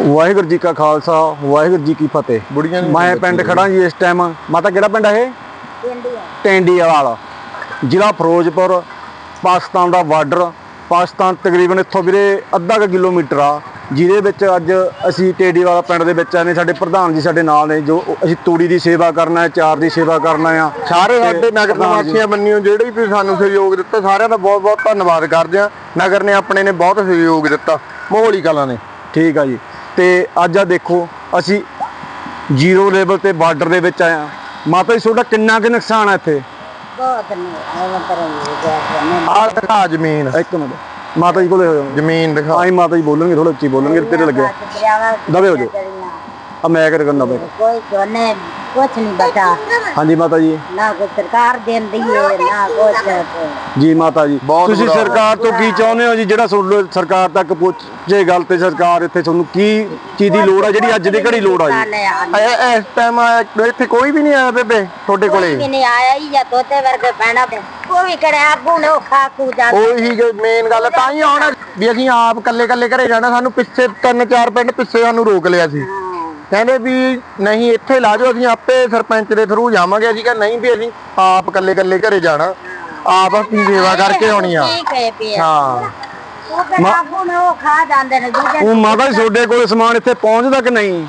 ਵਾਹਿਗੁਰੂ ਜੀ ਕਾ ਖਾਲਸਾ ਵਾਹਿਗੁਰੂ ਜੀ ਕੀ ਫਤਿਹ। ਬੁੜੀਆਂ ਨੂੰ ਮੈਂ ਪਿੰਡ ਖੜਾ ਜੀ ਇਸ ਟਾਈਮ ਮਾਤਾ ਕਿਹੜਾ ਪਿੰਡ ਹੈ ਇਹ? ਟੈਂਡੀਵਾਲ ਜ਼ਿਲ੍ਹਾ ਫਿਰੋਜ਼ਪੁਰ ਪਾਕਿਸਤਾਨ ਦਾ ਬਾਰਡਰ। ਪਾਕਿਸਤਾਨ ਤਕਰੀਬਨ ਇੱਥੋਂ ਵੀਰੇ ਅੱਧਾ ਕੁ ਕਿਲੋਮੀਟਰ ਆ ਜਿਹਦੇ ਵਿੱਚ ਅੱਜ ਅਸੀਂ ਟੇਡੀਵਾਲਾ ਪਿੰਡ ਦੇ ਵਿੱਚ ਆਏ ਨੇ ਸਾਡੇ ਪ੍ਰਧਾਨ ਜੀ ਸਾਡੇ ਨਾਲ ਨੇ ਜੋ ਅਸੀਂ ਤੂੜੀ ਦੀ ਸੇਵਾ ਕਰਨਾ ਹੈ ਚਾਰ ਦੀ ਸੇਵਾ ਕਰਨਾ ਆ ਸਾਰੇ ਸਾਡੇ ਨਗਰ। ਨਿਵਾਸੀਆਂ ਬੰਨਿਓ ਜਿਹੜੇ ਵੀ ਸਾਨੂੰ ਸਹਿਯੋਗ ਦਿੱਤਾ ਸਾਰਿਆਂ ਦਾ ਬਹੁਤ ਬਹੁਤ ਧੰਨਵਾਦ ਕਰਦੇ ਆ ਨਗਰ ਨੇ ਆਪਣੇ ਨੇ ਬਹੁਤ ਸਹਿਯੋਗ ਦਿੱਤਾ ਮੋਹਲੀ ਕਲਾਂ ਨੇ। ਠੀਕ ਆ ਜੀ। ਤੇ ਅੱਜ ਆ ਦੇਖੋ ਅਸੀਂ ਜ਼ੀਰੋ ਲੈਵਲ ਤੇ ਬਾਰਡਰ ਦੇ ਵਿੱਚ ਆਇਆ ਮਾਤਾ ਜੀ ਤੁਹਾਡਾ ਕਿੰਨਾ ਕੁ ਨੁਕਸਾਨ ਆ ਇੱਥੇ? ਬਹੁਤ ਆਹ ਦਿਖਾ ਜ਼ਮੀਨ। ਇੱਕ ਮਿੰਟ ਮਾਤਾ ਜੀ ਕੋਲੇ ਹੋ ਜਾਓ ਜ਼ਮੀਨ ਦਿਖਾ। ਆਈ ਮਾਤਾ ਜੀ ਬੋਲਣਗੇ ਥੋੜਾ ਉੱਚੀ ਬੋਲਣਗੇ ਤੇਰੇ ਲੱਗਿਆ ਦਬੇ ਹੋ ਜਾਓ। ਆ ਮੈਂ ਕਰ ਕਰਨਾ ਬਈ ਕੋਈ ਕੋਨੇ ਕੁਛ ਨਹੀਂ ਬਚਾ। ਹਾਂਜੀ ਮਾਤਾ ਜੀ। ਨਾ ਕੋਈ ਸਰਕਾਰ ਦਿੰਦੀ ਹੈ ਨਾ ਕੁਛ। ਜੀ ਮਾਤਾ ਜੀ ਤੁਸੀਂ ਸਰਕਾਰ ਤੋਂ ਕੀ ਚਾਹੁੰਦੇ ਹੋ ਜੀ? ਜਿਹੜਾ ਤੁਹਾਨੂੰ ਸਰਕਾਰ ਤੱਕ ਪਹੁੰਚੇ ਗੱਲ ਤੇ ਸਰਕਾਰ ਇੱਥੇ ਤੁਹਾਨੂੰ ਕੀ ਚੀਜ਼ ਦੀ ਲੋੜ ਆ? ਜਿਹੜੀ ਅੱਜ ਦੀ ਘੜੀ ਲੋੜ ਆ ਜੀ? ਇਸ ਟਾਈਮ ਇੱਥੇ ਕੋਈ ਵੀ ਨਹੀਂ ਆਇਆ ਬੇਬੇ ਤੁਹਾਡੇ ਕੋਲੇ। ਕੋਈ ਵੀ ਨਹੀਂ ਆਇਆ ਹੀ ਜਾਂ ਤੋਤੇ ਵਰਗੇ ਪੈਣਾ ਕੋਈ ਕਰੇ ਆਗੂ ਨੇ ਉਹ ਖਾਕੂ ਜਾ ਉਹੀ ਮੇਨ ਗੱਲ ਤਾਂ ਹੀ ਆਉਣਾ। ਵੀ ਅਸੀਂ ਆਪ ਕੱਲੇ ਕੱਲੇ ਘਰੇ ਜਾਣਾ ਸਾਨੂੰ ਪਿੱਛੇ ਤਿੰਨ ਚਾਰ ਪਿੰਡ ਪਿੱਛੇ ਸਾਨੂੰ ਰੋਕ ਲਿਆ ਸੀ। ਕਹਿੰਦੇ ਵੀ ਨਹੀਂ ਇੱਥੇ ਲਾ ਜਾਓ ਅਸੀਂ ਆਪੇ ਸਰਪੰਚ ਦੇ ਥਰੂ ਜਾਵਾਂਗੇ। ਅਸੀਂ ਕਿਹਾ ਨਹੀਂ ਵੀ ਅਸੀਂ ਆਪ ਕੱਲੇ ਕੱਲੇ ਘਰੇ ਜਾਣਾ। ਆਪ ਆਪਣੀ ਸੇਵਾ ਕਰਕੇ ਆਉਣੀ ਆ। ਠੀਕ ਹੈ ਪਿਆ ਹਾਂ। ਉਹ ਕਰੇ ਆਗੂ ਨੇ ਉਹ ਖਾ ਜਾਂਦੇ ਨੇ ਦੂਜੇ ਉਹ ਮਾਤਾ ਜੀ ਤੁਹਾਡੇ ਕੋਲ ਸਮਾਨ ਇੱਥੇ ਪਹੁੰਚਦਾ ਕਿ ਨਹੀਂ?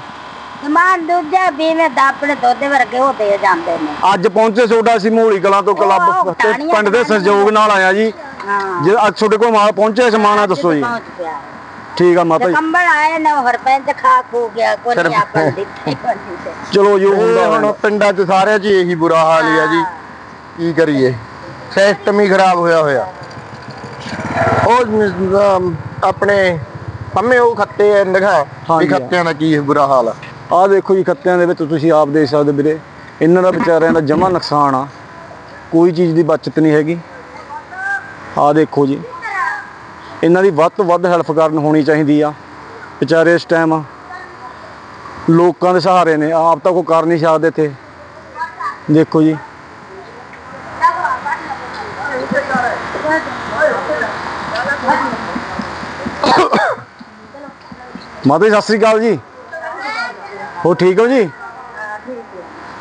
ਸਮਾਨ ਦੂਜੇ ਬੀਵੇਂ ਦਾਪਣੇ ਤੋਤੇ ਵਰਗੇ ਉਹ ਦੇ ਜਾਂਦੇ ਨੇ। ਅੱਜ ਪਹੁੰਚੇ ਤੁਹਾਡਾ ਅਸੀਂ ਮੋਹਲੀ ਕਲਾਂ ਤੋਂ ਕਲੱਬ ਤੇ ਪਿੰਡ ਦੇ ਸਹਿਯੋਗ ਨਾਲ ਆਇਆ ਜੀ। ਹਾਂ। ਜੇ ਅੱਜ ਤੁਹਾਡੇ ਕੋਲ ਮਾਲ ਪਹੁੰਚਿਆ ਸਮਾਨ ਆ ਦੱਸੋ ਜੀ। ਪਹੁੰਚ ਪਿਆ ਠੀਕ ਆ ਮਾਤਾ ਜੀ। ਕੰਬਲ ਆਏ ਨੇ ਉਹ ਹਰਪੰਚ ਖਾ ਖੂ ਗਿਆ ਕੋਈ ਨਹੀਂ ਦਿੱਤੇ ਕੋਈ ਨਹੀਂ ਤੇ। ਚਲੋ ਜੋ ਹੁੰਦਾ ਹੁਣ ਪਿੰਡਾਂ 'ਚ ਸਾਰਿਆਂ 'ਚ ਇਹੀ ਬੁਰਾ ਹਾਲ ਹੀ ਆ ਜੀ। ਕੀ ਕਰੀਏ? ਸਿਸਟਮ ਹੀ ਖਰਾਬ ਹੋਇਆ ਹੋਇਆ। ਉਹ ਆਪਣੇ ਪੰਮੇ ਉਹ ਖੱਤੇ ਐ ਦਿਖਾ ਵੀ। ਖੱਤਿਆਂ ਦਾ ਕੀ ਬੁਰਾ ਹਾਲ ਆ। ਆਹ ਦੇਖੋ ਜੀ ਖੱਤਿਆਂ ਦੇ ਵਿੱਚ ਤੁਸੀਂ ਆਪ ਦੇਖ ਸਕਦੇ ਵੀਰੇ। ਇਹਨਾਂ ਦਾ ਵਿਚਾਰਿਆਂ ਦਾ ਜਮਾ ਨੁਕਸਾਨ ਆ। ਕੋਈ ਚੀਜ਼ ਦੀ ਬਚਤ ਨਹੀਂ ਹੈਗੀ। ਆਹ ਦੇਖੋ ਜੀ। ਇਹਨਾਂ ਦੀ ਵੱਧ ਤੋਂ ਵੱਧ ਹੈਲਪ ਕਰਨ ਹੋਣੀ ਚਾਹੀਦੀ ਆ। ਵਿਚਾਰੇ ਇਸ ਟਾਈਮ ਲੋਕਾਂ ਦੇ ਸਹਾਰੇ ਨੇ ਆਪ ਤਾਂ ਕੋਈ ਕਰ ਨਹੀਂ ਸਕਦੇ ਇੱਥੇ। ਦੇਖੋ ਜੀ। ਮਾਤਾ ਜੀ ਸਤਿ ਸ੍ਰੀ ਅਕਾਲ ਜੀ। ਹੋ ਠੀਕ ਹੋ ਜੀ?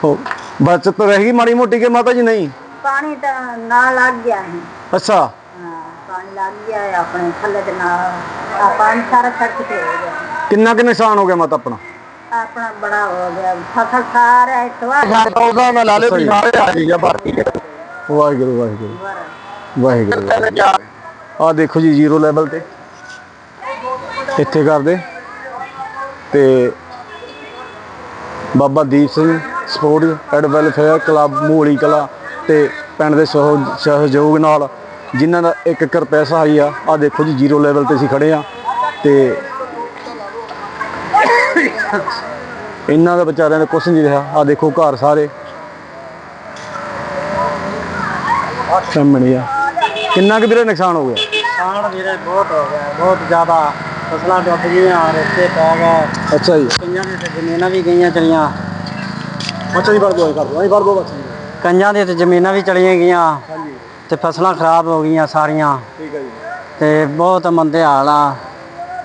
ਹੋ ਬਚਤ ਰਹੇਗੀ ਮਾੜੀ ਮੋਟੀ ਕੇ ਮਾਤਾ ਜੀ ਨਹੀਂ? ਪਾਣੀ ਤਾਂ ਨਾ ਲੱਗ ਗਿਆ ਹੈ ਅੱਛਾ। ਲੱਗ ਗਿਆ ਹੈ ਆਪਣੇ ਥੱਲੇ ਦੇ ਨਾਲ ਆ ਪਾਣੀ ਸਾਰਾ ਛੱਡ ਕੇ ਹੋ ਗਿਆ ਕਿੰਨਾ ਕੁ ਨੁਕਸਾਨ ਹੋ ਗਿਆ ਮਾਤਾ ਆਪਣਾ? ਆਪਣਾ ਬੜਾ ਹੋ ਗਿਆ। ਫਸਲ ਸਾਰਾ ਇਤਵਾ ਉਹਦਾ ਮੈਂ ਲਾ ਲੇ ਵੀ ਸਾਰੇ ਆ ਜੀ ਆ ਬਾਕੀ ਵਾਹਿਗੁਰੂ ਵਾਹਿਗੁਰੂ। ਵਾਹਿਗੁਰੂ। ਆ ਦੇਖੋ ਜੀ ਜ਼ੀਰੋ ਲੈਵਲ ਤੇ। ਇੱਥੇ ਕਰਦੇ। ਤੇ Baba Deep Singh sport and welfare club Moli Kalan ਤੇ ਪਿੰਡ ਦੇ ਸਹਿ- ਸਹਿਯੋਗ ਨਾਲ ਜਿਨ੍ਹਾਂ ਦਾ ਇੱਕ ਇੱਕ ਰੁਪਇਆ ਸਹਾਈ ਆ ਆ ਦੇਖੋ ਜੀ ਜ਼ੀਰੋ ਲੈਵਲ ਤੇ ਅਸੀਂ ਖੜੇ ਆ ਤੇ ਇਹਨਾਂ ਦਾ ਵਿਚਾਰਿਆਂ ਦਾ ਕੁਛ ਨਹੀਂ ਰਿਹਾ। ਆ ਦੇਖੋ ਘਰ ਸਾਰੇ। ਸਾਹਮਣੇ ਆ। ਕਿੰਨਾ ਕੁ ਵੀਰੇ ਨੁਕਸਾਨ ਹੋ ਗਿਆ? ਨੁਕਸਾਨ ਵੀਰੇ ਬਹੁਤ ਹੋ ਗਿਆ। ਬਹੁਤ ਜ਼ਿਆਦਾ ਫਸਲਾਂ ਡੁੱਬ ਗਈਆਂ ਰਸਤੇ ਪੈ ਗਏ। ਅੱਛਾ ਜੀ। ਕਈਆਂ ਦੀ ਤੇ ਜ਼ਮੀਨਾਂ ਵੀ ਗਈਆਂ ਚਲੀਆਂ। ਅੱਛਾ ਜੀ ਕਰ ਦੋ ਕਰ ਦੋ ਕਰ ਦੋ ਬਸ। ਕਈਆਂ ਦੀ ਤੇ ਜ਼ਮੀਨਾਂ ਵੀ ਚਲੀਆਂ ਗਈਆਂ। ਤੇ ਫਸਲਾਂ ਖਰਾਬ ਹੋ ਗਈਆਂ ਸਾਰੀਆਂ। ਠੀਕ ਹੈ ਜੀ। ਤੇ ਬਹੁਤ ਮੰਦੇ ਹਾਲ ਆ।